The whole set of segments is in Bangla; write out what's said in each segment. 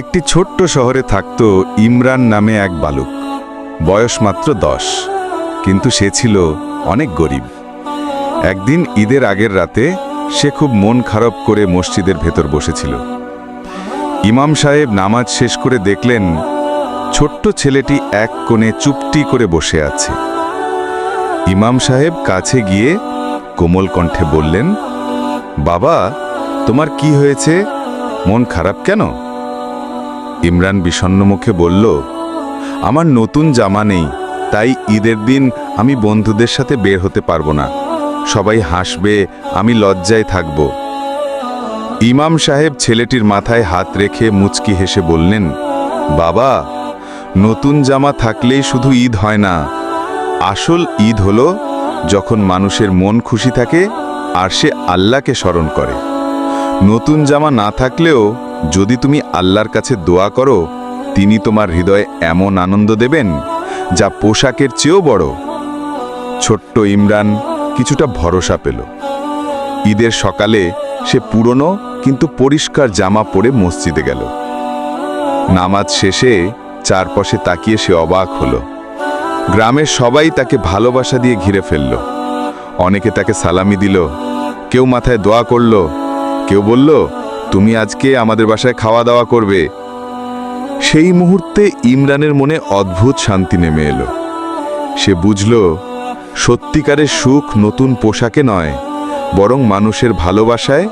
একটি ছোট্ট শহরে থাকত ইমরান নামে এক বালক। বয়স মাত্র দশ, কিন্তু সে ছিল অনেক গরিব। একদিন ঈদের আগের রাতে সে খুব মন খারাপ করে মসজিদের ভেতর বসেছিল। ইমাম সাহেব নামাজ শেষ করে দেখলেন, ছোট্ট ছেলেটি এক কোণে চুপটি করে বসে আছে। ইমাম সাহেব কাছে গিয়ে কোমল কণ্ঠে বললেন, বাবা, তোমার কি হয়েছে? মন খারাপ কেন? ইমরান বিষণ্ণ মুখে বলল, আমার নতুন জামা নেই, তাই ঈদের দিন আমি বন্ধুদের সাথে বের হতে পারব না। সবাই হাসবে, আমি লজ্জায় থাকব। ইমাম সাহেব ছেলেটির মাথায় হাত রেখে মুচকি হেসে বললেন, বাবা, নতুন জামা থাকলেই শুধু ঈদ হয় না। আসল ঈদ হলো যখন মানুষের মন খুশি থাকে আর সে আল্লাহকে স্মরণ করে। নতুন জামা না থাকলেও যদি তুমি আল্লাহর কাছে দোয়া করো, তিনি তোমার হৃদয়ে এমন আনন্দ দেবেন, যা পোশাকের চেয়েও বড়। ছোট্ট ইমরান কিছুটা ভরসা পেল। ঈদের সকালে সে পুরনো কিন্তু পরিষ্কার জামা পরে মসজিদে গেল। নামাজ শেষে চারপাশে তাকিয়ে সে অবাক হলো। গ্রামের সবাই তাকে ভালোবাসা দিয়ে ঘিরে ফেলল। অনেকে তাকে সালামি দিল, কেউ মাথায় দোয়া করল, কেউ বলল তুমি আজকে আমাদের বাসায় খাওয়া দাওয়া করবে। সেই মুহূর্তে ইমরানের মনে অদ্ভুত শান্তি নেমে এলো। সে বুঝল, সত্যিকারের সুখ নতুন পোশাকে নয়, বরং মানুষের ভালোবাসায়,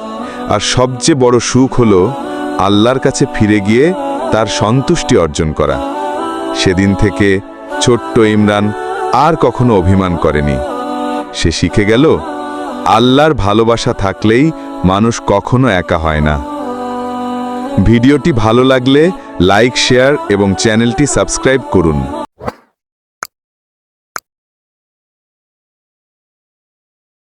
আর সবচেয়ে বড় সুখ হলো আল্লাহর কাছে ফিরে গিয়ে তার সন্তুষ্টি অর্জন করা। সেদিন থেকে ছোট্ট ইমরান আর কখনো অভিমান করেনি। সে শিখে গেল, আল্লাহর ভালোবাসা থাকলেই মানুষ কখনো একা হয় না। ভিডিওটি ভালো লাগলে লাইক শেয়ার এবং চ্যানেলটি সাবস্ক্রাইব করুন।